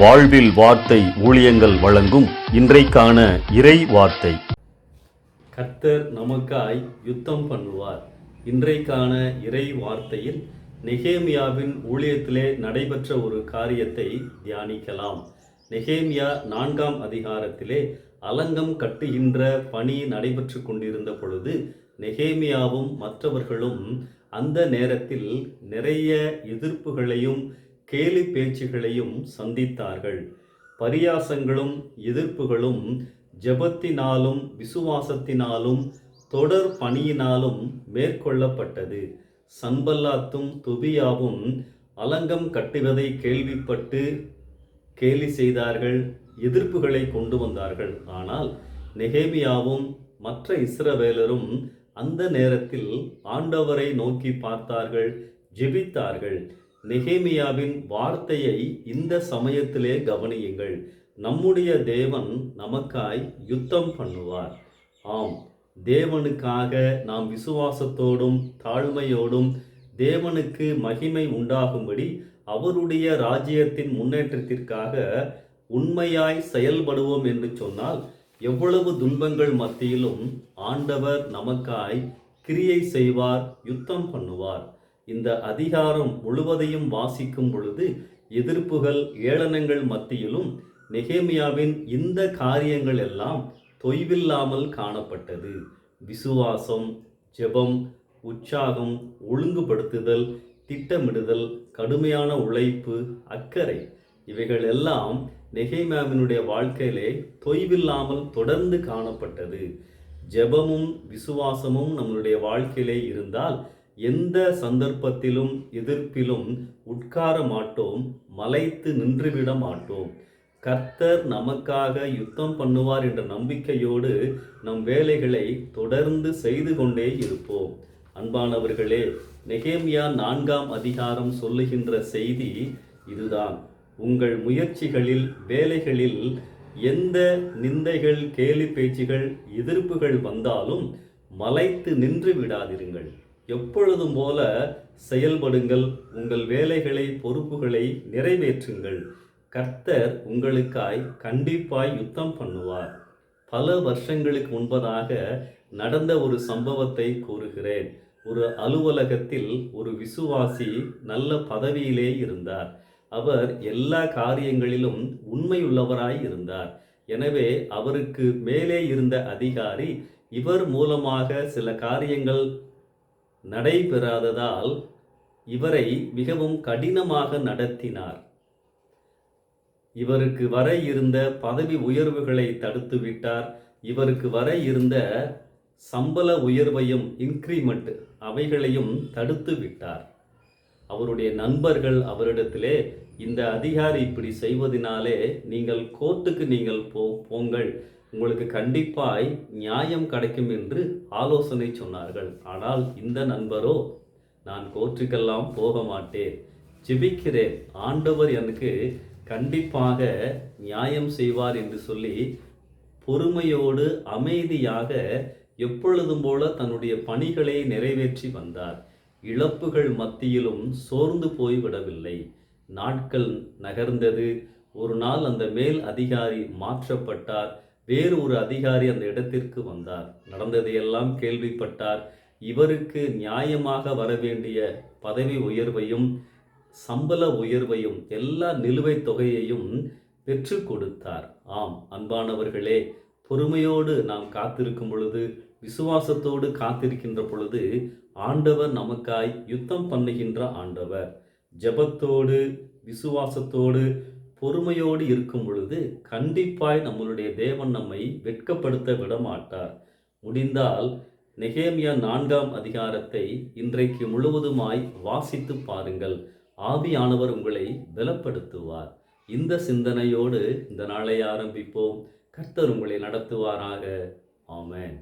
வாழ்வில் வார்த்தை ஊழியங்கள் வழங்கும் இன்றைக்கான இறை வார்த்தை. கர்த்தர் நமக்காய் யுத்தம் பண்ணுவார். இன்றைக்கான இறை வார்த்தையில் நெகேமியாவின் ஊழியத்திலே நடைபெற்ற ஒரு காரியத்தை தியானிக்கலாம். நெகேமியா நான்காம் அதிகாரத்திலே அலங்கம் கட்டுகின்ற பணி நடைபெற்று கொண்டிருந்த பொழுது நெகேமியாவும் மற்றவர்களும் அந்த நேரத்தில் நிறைய எதிர்ப்புகளையும் கேலி பேச்சுகளையும் சந்தித்தார்கள். பரியாசங்களும் எதிர்ப்புகளும் ஜெபத்தினாலும் விசுவாசத்தினாலும் தொடர் பணியினாலும் மேற்கொள்ளப்பட்டது. சம்பல்லாத்தும் துபியாவும் அலங்கம் கட்டுவதை கேள்விப்பட்டு கேலி செய்தார்கள் எதிர்ப்புகளை கொண்டு வந்தார்கள். ஆனால் நெகேமியாவும் மற்ற இஸ்ரவேலரும் அந்த நேரத்தில் ஆண்டவரை நோக்கி பார்த்தார்கள் ஜெபித்தார்கள். நெகேமியாவின் வார்த்தையை இந்த சமயத்திலே கவனியுங்கள். நம்முடைய தேவன் நமக்காய் யுத்தம் பண்ணுவார். ஆம் தேவனுக்காக நாம் விசுவாசத்தோடும் தாழ்மையோடும் தேவனுக்கு மகிமை உண்டாகும்படி அவருடைய ராஜ்யத்தின் முன்னேற்றத்திற்காக உண்மையாய் செயல்படுவோம் என்று சொன்னால் எவ்வளவு துன்பங்கள் மத்தியிலும் ஆண்டவர் நமக்காய் கிரியை செய்வார் யுத்தம் பண்ணுவார். இந்த அதிகாரம் முழுவதையும் வாசிக்கும் பொழுது எதிர்ப்புகள் ஏளனங்கள் மத்தியிலும் நெகேமியாவின் இந்த காரியங்கள் எல்லாம் தொய்வில்லாமல் காணப்பட்டது. விசுவாசம் ஜெபம் உற்சாகம் ஒழுங்குபடுத்துதல் திட்டமிடுதல் கடுமையான உழைப்பு அக்கறை இவைகள் எல்லாம் நெகைமாவினுடைய வாழ்க்கையிலே தொய்வில்லாமல் தொடர்ந்து காணப்பட்டது. ஜெபமும் விசுவாசமும் நம்மளுடைய வாழ்க்கையிலே இருந்தால் எந்த சந்தர்ப்பத்திலும் எதிர்ப்பிலும் உட்கார மாட்டோம் மலைத்து நின்றுவிட மாட்டோம். கர்த்தர் நமக்காக யுத்தம் பண்ணுவார் என்ற நம்பிக்கையோடு நம் வேலைகளை தொடர்ந்து செய்து கொண்டே இருப்போம். அன்பானவர்களே நெகேமியா நான்காம் அதிகாரம் சொல்லுகின்ற செய்தி இதுதான். உங்கள் முயற்சிகளில் வேலைகளில் எந்த நிந்தைகள் கேலி பேச்சுகள் எதிர்ப்புகள் வந்தாலும் மலைத்து நின்று விடாதிருங்கள். எப்பொழுதும் போல செயல்படுங்கள் உங்கள் வேலைகளை பொறுப்புகளை நிறைவேற்றுங்கள். கர்த்தர் உங்களுக்காய் கண்டிப்பாய் யுத்தம் பண்ணுவார். பல வருஷங்களுக்கு முன்பதாக நடந்த ஒரு சம்பவத்தை கூறுகிறேன். ஒரு அலுவலகத்தில் ஒரு விசுவாசி நல்ல பதவியிலே இருந்தார். அவர் எல்லா காரியங்களிலும் உண்மையுள்ளவராய் இருந்தார். எனவே அவருக்கு மேலே இருந்த அதிகாரி இவர் மூலமாக சில காரியங்கள் நடைபெறாததால் இவரை மிகவும் கடினமாக நடத்தினார். இவருக்கு வர இருந்த பதவி உயர்வுகளை தடுத்து விட்டார். இவருக்கு வர இருந்த சம்பள உயர்வையும் இன்க்ரிமெண்ட் அவைகளையும் தடுத்து விட்டார். அவருடைய நண்பர்கள் அவரிடத்திலே இந்த அதிகாரி இப்படி செய்வதனாலே நீங்கள் கோர்ட்டுக்கு நீங்கள் போ போங்கள். உங்களுக்கு கண்டிப்பாய் நியாயம் கிடைக்கும் என்று ஆலோசனை சொன்னார்கள். ஆனால் இந்த நண்பரோ நான் கோர்ட்டுக்கெல்லாம் போக மாட்டேன். ஜெபிக்கிறேன். ஆண்டவர் எனக்கு கண்டிப்பாக நியாயம் செய்வார் என்று சொல்லி பொறுமையோடு அமைதியாக எப்பொழுதும் போல தன்னுடைய பணிகளை நிறைவேற்றி வந்தார். இழப்புகள் மத்தியிலும் சோர்ந்து போய்விடவில்லை. நாட்கள் நகர்ந்தது. ஒரு நாள் அந்த மேல் அதிகாரி மாற்றப்பட்டார். வேறு ஒரு அதிகாரி அந்த இடத்திற்கு வந்தார். நடந்ததையெல்லாம் கேள்விப்பட்டார். இவருக்கு நியாயமாக வர வேண்டிய பதவி உயர்வையும் சம்பள உயர்வையும் எல்லா நிலுவைத் தொகையையும் பெற்று கொடுத்தார். ஆம் அன்பானவர்களே பொறுமையோடு நாம் காத்திருக்கும் பொழுது விசுவாசத்தோடு காத்திருக்கின்ற பொழுது ஆண்டவர் நமக்காய் யுத்தம் பண்ணுகின்ற ஆண்டவர். ஜெபத்தோடு விசுவாசத்தோடு பொறுமையோடு இருக்கும் பொழுது கண்டிப்பாய் நம்மளுடைய தேவன் நம்மை வெட்கப்படுத்த விட மாட்டார் முடிந்தால் நெகேமியா நான்காம் அதிகாரத்தை இன்றைக்கு முழுவதுமாய் வாசித்து பாருங்கள். ஆவியானவர் உங்களை பலப்படுத்துவார். இந்த சிந்தனையோடு இந்த நாளை ஆரம்பிப்போம். கர்த்தர் உங்களை நடத்துவாராக. ஆமேன்.